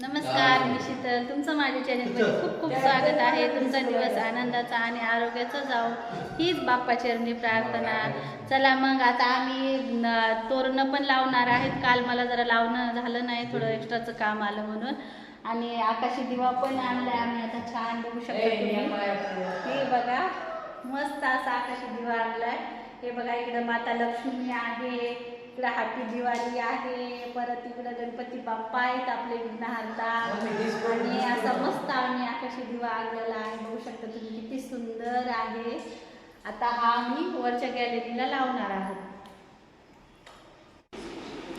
नमस्कार मी शीतल तुमचं माझ्या चॅनलमध्ये खूप खूप स्वागत आहे. तुमचा दिवस आनंदाचा आणि आरोग्याचा जाऊ हीच बाप्पा चरणी प्रार्थना. चला मग आता आम्ही तोरणं पण लावणार आहेत. काल मला जरा लावणं झालं नाही थोडं एक्स्ट्राचं काम आलं म्हणून. आणि आकाशी दिवा पण आणलाय आम्ही. आता छान बघू शकतो हे बघा मस्त असा आकाशी दिवा आणलाय. हे बघा इकडं माता लक्ष्मी आहे. इकडं हॅपी दिवाळी आहे परत इकडं गणपती बाप्पा आहेत आपले विघ्नहर्ता आणि असा मस्त आम्ही आकाशी दिवा आणलेला आहे. बघू शकता तुम्ही किती सुंदर आहे. आता हा आम्ही वरच्या गॅलरीला लावणार आहोत.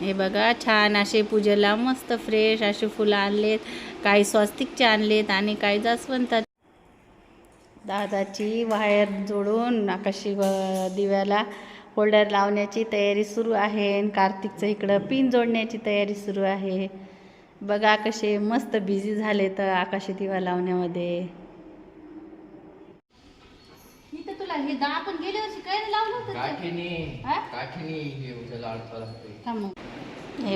हे बघा छान असे पूजेला मस्त फ्रेश असे फुलं आणलेत. काही स्वस्तिकचे आणलेत आणि काही जास्वंतात दादाची वायर जोडून आकाशी दिव्याला होल्डर लावण्याची तयारी सुरू आहे आणि कार्तिकचं इकडं पिन जोडण्याची तयारी सुरू आहे. बघा कसे मस्त बिझी झाले तर आकाशी दिवा लावण्यामध्ये. इथं तुला हे दा आपण गेल्या वर्षी काय लावलं होतं ते? काठीने हा?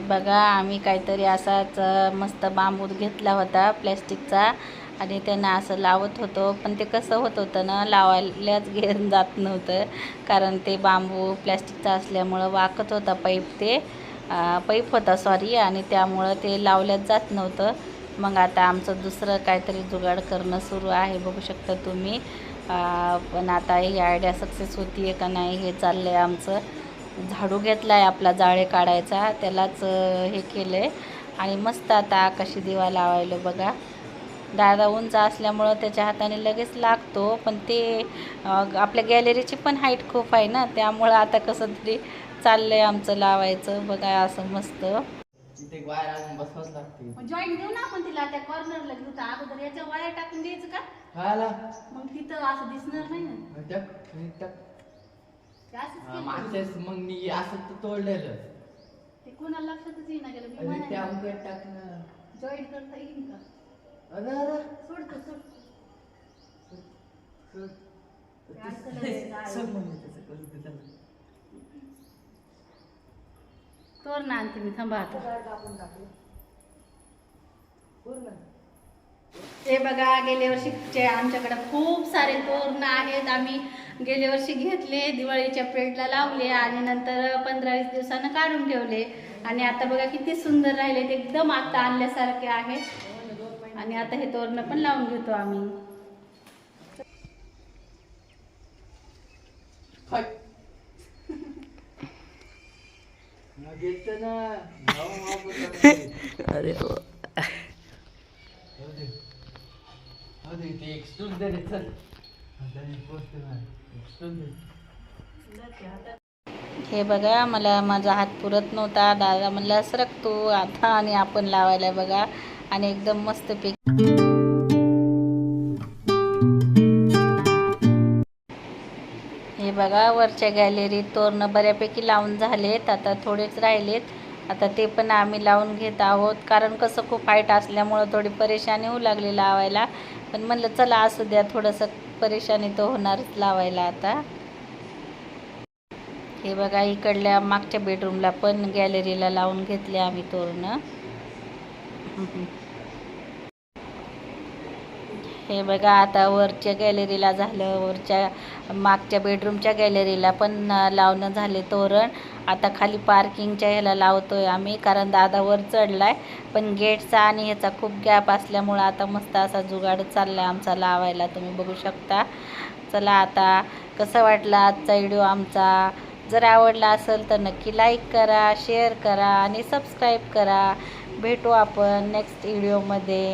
बघा आम्ही काहीतरी असाच मस्त बांबू घेतला होता प्लॅस्टिकचा. आणि त्यांना असं लावत होतो पण ते कसं होत होतं ना लावायलाच घेऊन जात नव्हतं. कारण ते बांबू प्लॅस्टिकचा असल्यामुळं वाकत होता पाईप ते. पाईप होता सॉरी आणि त्यामुळं ते लावल्याच जात नव्हतं. मग आता आमचं दुसरं काहीतरी जुगाड करणं सुरू आहे बघू शकता तुम्ही. पण आता ही आयडिया सक्सेस होती आहे का नाही हे चाललं आहे आमचं. झाडू घेतला आहे आपला जाळे काढायचा त्यालाच हे केलं आहे आणि मस्त आता आकाशी दिवा लावायला बघा. दादा उंच असल्यामुळं त्याच्या हाताने लगेच लागतो पण ते आपल्या गॅलरीची पण हाईट खूप आहे ना त्यामुळं आता कसं तरी चाललं आहे आमचं लावायचं बघा असं मस्त. तिथे एक वायर अजून बसवाच लागते जॉईंट देऊ ना आपण तिला त्या कॉर्नरला घेऊ तर अगोदर याच्या वाया टाकून द्यायचं का? खायला मग तिथं असं दिसणार नाही ना. टक आणि टक. ते असंच हा, केलं. मागच्याच मग मी असं तोडलेलं. ते कोणाला लक्षातच येईना गेलं जॉईंट करता येईल का? अरे अरे. सोडतो सोड. सोड. ते असं लगेच आहे. सोड त्याचं करू दे त्याला. तोर ना आणते मी थांबा आता. हे बघा गेल्या वर्षीचे आमच्याकडे खूप सारे तोरण आहेत आम्ही गेल्या वर्षी घेतले दिवाळीच्या पिरियडला लावले आणि नंतर पंधरा वीस दिवसानं काढून ठेवले. आणि आता बघा किती सुंदर राहिले ते एकदम आता आणल्यासारखे आहेत. आणि आता हे तोरण पण लावून घेतो आम्ही. अरे दे. हे बघा मला माझा हात पुरत नव्हता. दादा म्हणला सरक तू आता आणि आपण लावायला बघा. आणि एकदम मस्त हे बघा वरच्या गॅलरीत तोरणं बऱ्यापैकी लावून झालेत. आता थोडेच राहिलेत. आता ते पण आम्ही लावून घेत आहोत. कारण कसं खूप हाईट असल्यामुळं थोडी परेशानी होऊ लागली लावायला. पण म्हणलं चला असू द्या थोडंसं परेशानी तर होणारच लावायला आता. हे बघा इकडल्या मागच्या बेडरूमला पण गॅलरीला लावून घेतले आम्ही तोरणं. हे बघा आता वरच्या गॅलरीला झालं. वरच्या मागच्या बेडरूमच्या गॅलरीला पण लावणं झाले तोरण. आता खाली पार्किंगच्या ह्याला लावतोय आम्ही कारण दादा वर चढलाय. पण गेटचा आणि ह्याचा खूप गॅप असल्यामुळं आता मस्त असा जुगाड चाललाय आमचा लावायला. तुम्ही बघू शकता. चला आता कसं वाटला आजचा व्हिडिओ आमचा? जर आवडला असेल तर नक्की लाईक करा शेअर करा आणि सबस्क्राईब करा. भेटू आपण नेक्स्ट व्हिडिओमध्ये